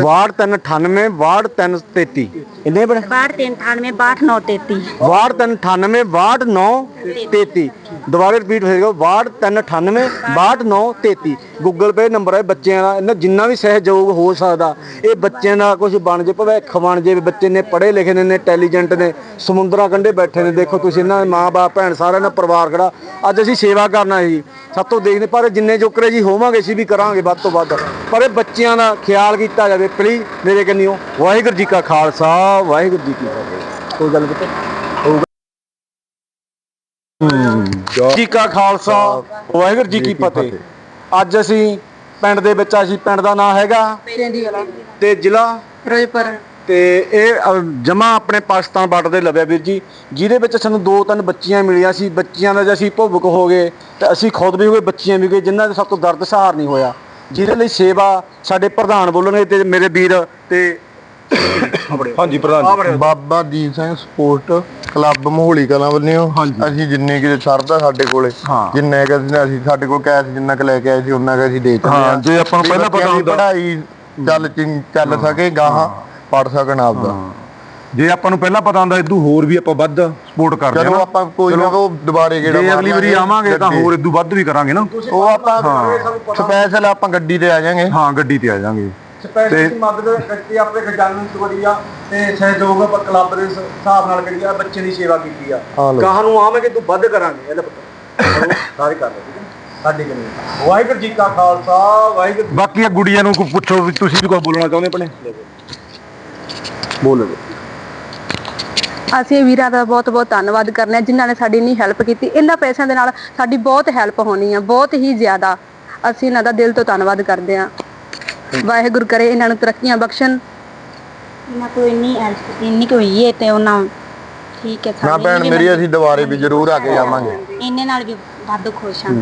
ਵਾਰਡ 398 ਵਾਰਡ 333 ਇੰਨੇ ਬਣੇ 62398 62933 ਵਾਰਡ 398 ਵਾਰਡ 933 ਦੁਬਾਰਾ ਰਿਪੀਟ 398 ਵਾਰਡ 933 ਗੂਗਲ ਪੇ ਨੰਬਰ ਹੈ ਬੱਚਿਆਂ ਦਾ ਇਹਨਾਂ ਜਿੰਨਾ ਵੀ ਸਹਿਯੋਗ ਹੋ ਸਕਦਾ ਇਹ ਬੱਚਿਆਂ ਦਾ ਕੁਝ ਬਣ ਜੇ ਭਵਿੱਖ ਬਣ ਜੇ ਬੱਚੇ ਨੇ ਪੜ੍ਹੇ ਲਿਖੇ ਨੇ ਇੰਟੈਲੀਜੈਂਟ ਨੇ ਸਮੁੰਦਰਾਂ ਕੰਢੇ ਬੈਠੇ ਨੇ ਦੇਖੋ ਤੁਸੀਂ ਇਹਨਾਂ ਦੇ ਮਾਂ-ਬਾਪ ਭੈਣ ਸਾਰਿਆਂ ਦਾ ਪਰਿਵਾਰ ਖੜਾ। ਅੱਜ ਅਸੀਂ ਸੇਵਾ ਕਰਨਾ ਹੈ ਜੀ ਸਭ ਤੋਂ ਦੇਖਦੇ ਪਰ ਜਿੰਨੇ ਜੋਕਰੇ ਜੀ ਹੋਵਾਂਗੇ ਅਸੀਂ ਵੀ ਕਰਾਂਗੇ ਵੱਧ ਤੋਂ ਵੱਧ। ਪਰ ਇਹ ਬੱਚਿਆਂ ਦਾ ਖਿਆਲ ਕੀਤਾ ਜਾਵੇ ਪਲੀਜ਼ ਮੇਰੇ ਕੰਨਿਓ ਵਾਹਿਗੁਰੂ ਜੀ ਕਾ ਖਾਲਸਾ ਵਾਹਿਗੁਰੂ ਜੀ ਕੀ ਫਤਿਹ। ਕੋਈ ਗੱਲ ਬਤਾ ਜੀ ਕਾ ਖਾਲਸਾ ਵਾਹਿਗੁਰੂ ਜੀ ਕੀ ਫਤਿਹ। ਅੱਜ ਅਸੀਂ ਪਿੰਡ ਦੇ ਵਿੱਚ ਅਸੀਂ ਪਿੰਡ ਦਾ ਨਾਮ ਹੈਗਾ ਤੇ ਜ਼ਿਲ੍ਹਾ ਰੋਜਪੁਰ ਤੇ ਇਹ ਜਮਾ ਆਪਣੇ ਪਾਕਿਸਤਾਨ ਬਾਰਡਰ ਦੇ ਲਵਿਆ ਵੀਰ ਜੀ ਜਿਹਦੇ ਵਿੱਚ ਸਾਨੂੰ ਦੋ ਤਿੰਨ ਬੱਚੀਆਂ ਮਿਲੀਆਂ ਸੀ। ਬੱਚੀਆਂ ਦਾ ਜੇ ਅਸੀਂ ਭੁੱਬਕ ਹੋ ਗਏ ਤੇ ਅਸੀਂ ਖੁਦ ਵੀ ਹੋਏ ਬੱਚੀਆਂ ਵੀ ਗਏ ਜਿਨ੍ਹਾਂ ਦੇ ਸਭ ਤੋਂ ਦਰਦ ਸਹਾਰ ਨਹੀਂ ਹੋਇਆ। ਜਿਹਦੇ ਲਈ ਸੇਵਾ ਸਾਡੇ ਪ੍ਰਧਾਨ ਬੋਲਣਗੇ ਤੇ ਮੇਰੇ ਵੀਰ ਤੇ ਹਾਂਜੀ ਪ੍ਰਧਾਨ ਬਾਬਾ ਦੀਪ ਸਿੰਘ ਸਪੋਰਟ ਕਲੱਬ ਮਹੋਲੀ ਕਲਾਂ ਵੱਲੋਂ ਅਸੀਂ ਜਿੰਨੇ ਕਿ ਸਰਦਾ ਸਾਡੇ ਕੋਲੇ। ਜਿੰਨੇ ਕਿ ਅਸੀਂ ਸਾਡੇ ਕੋਲ ਕੈਸ਼ ਜਿੰਨਾ ਕੁ ਲੈ ਕੇ ਆਏ ਸੀ ਉਹਨਾਂ ਕੁ ਅਸੀਂ ਦੇ ਚੁੱਕੇ ਹਾਂ, ਜੇ ਆਪਾਂ ਨੂੰ ਪਹਿਲਾਂ ਪਤਾ ਹੁੰਦਾ। ਪੜ੍ਹਾਈ ਚੱਲ ਚੱਲ ਸਕੇ ਗਾਹਾਂ ਪੜ ਸਕਣ ਆਪਦਾ। ਜੇ ਆਪਾਂ ਨੂੰ ਪਹਿਲਾਂ ਪਤਾ ਹੁੰਦਾ ਇਦੋਂ ਹੋਰ ਵੀ ਆਪਾਂ ਵੱਧ ਸਪੋਰਟ ਕਰਦੇ ਚਲੋ ਹਾਂ ਆਪਾਂ ਕੋਈ ਨਾ ਕੋ ਦੁਬਾਰੇ ਗੇੜਾ ਜੇ ਮਾਰ ਅਗਲੀ ਵਾਰੀ ਆਵਾਂਗੇ ਤਾਂ। ਹੋਰ ਇਦੋਂ ਵੱਧ ਵੀ ਕਰਾਂਗੇ ਨਾ। ਉਹ ਆਪਾਂ ਸਪੈਸ਼ਲ ਆਪਾਂ ਗੱਡੀ ਤੇ ਆ ਜਾਾਂਗੇ। ਹਾਂ ਗੱਡੀ ਤੇ ਆ ਜਾਾਂਗੇ। ਸਪੈਸ਼ਲ ਮਦਦ ਕੀਤੀ ਆਪਣੇ ਖਜ਼ਾਨੇ ਤੋਂ ਕਰੀ ਆ ਤੇ ਸਹਿਯੋਗ ਆਪਾਂ ਕਲੱਬ ਦੇ ਹਿਸਾਬ ਨਾਲ ਕਰੀ ਆ ਬੱਚੇ ਦੀ ਸੇਵਾ ਕੀਤੀ ਆ। ਹਾਂ ਲਓ। ਗਾਹਾਂ ਨੂੰ ਆਵਾਂਗੇ ਤੂੰ ਵੱਧ ਕਰਾਂਗੇ ਇਹਦਾ ਪਤਾ। ਸਾਰੇ ਕਰ ਲਓ ਸਾਡੇ ਕਿੰਨੇ ਵਾਹਿਗੁਰੂ ਜੀ ਕਾ ਖਾਲਸਾ ਵਾਹਿਗੁਰੂ ਬਾਕੀ ਆ ਗੁੜੀਆਂ ਨੂੰ ਕੋਈ ਪੁੱਛੋ ਵੀ ਤੁਸੀਂ ਵੀ ਕੁਝ ਬੋਲਣਾ ਚਾਹੁੰਦੇ ਆਪਣੇ? ਬੋਲੋ ਅਸੀਂ ਵੀਰਾਂ ਦਾ ਬਹੁਤ ਬਹੁਤ ਧੰਨਵਾਦ ਕਰਨੇ ਆ ਜਿਨ੍ਹਾਂ ਨੇ ਸਾਡੀ ਇੰਨੀ ਹੈਲਪ ਕੀਤੀ। ਇਹਨਾਂ ਪੈਸਿਆਂ ਦੇ ਨਾਲ ਸਾਡੀ ਬਹੁਤ ਹੈਲਪ ਹੋਣੀ ਆ ਬਹੁਤ ਹੀ ਜ਼ਿਆਦਾ। ਅਸੀਂ ਇਹਨਾਂ ਦਾ ਦਿਲ ਤੋਂ ਧੰਨਵਾਦ ਕਰਦੇ ਆ। ਵਾਹਿਗੁਰੂ ਕਰੇ ਇਹਨਾਂ ਨੂੰ ਤਰੱਕੀਆਂ ਬਖਸ਼ਣ। ਇਹਨਾਂ ਕੋਈ ਇੰਨੀ ਹੈਲਪ ਇੰਨੀ ਕੋਈ ਹੈ ਤੇ ਉਹਨਾਂ ਠੀਕ ਹੈ ਨਾ ਸਾਡੀ ਭੈਣ ਮੇਰੀ ਅਸੀਂ ਦੁਬਾਰੇ ਵੀ ਜ਼ਰੂਰ ਆ ਕੇ ਜਾਵਾਂਗੇ। ਇਹਨੇ ਨਾਲ ਵੀ ਵੱਧ ਖੁਸ਼ ਹਾਂ।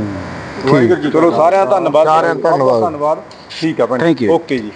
ਵਾਹਿਗੁਰੂ ਜੀ ਚਲੋ ਸਾਰਿਆਂ ਦਾ ਧੰਨਵਾਦ। ਸਾਰਿਆਂ ਦਾ ਧੰਨਵਾਦ। ਧੰਨਵਾਦ। ਠੀਕ ਆ ਭੈਣ Thank you. ਓਕੇ ਜੀ।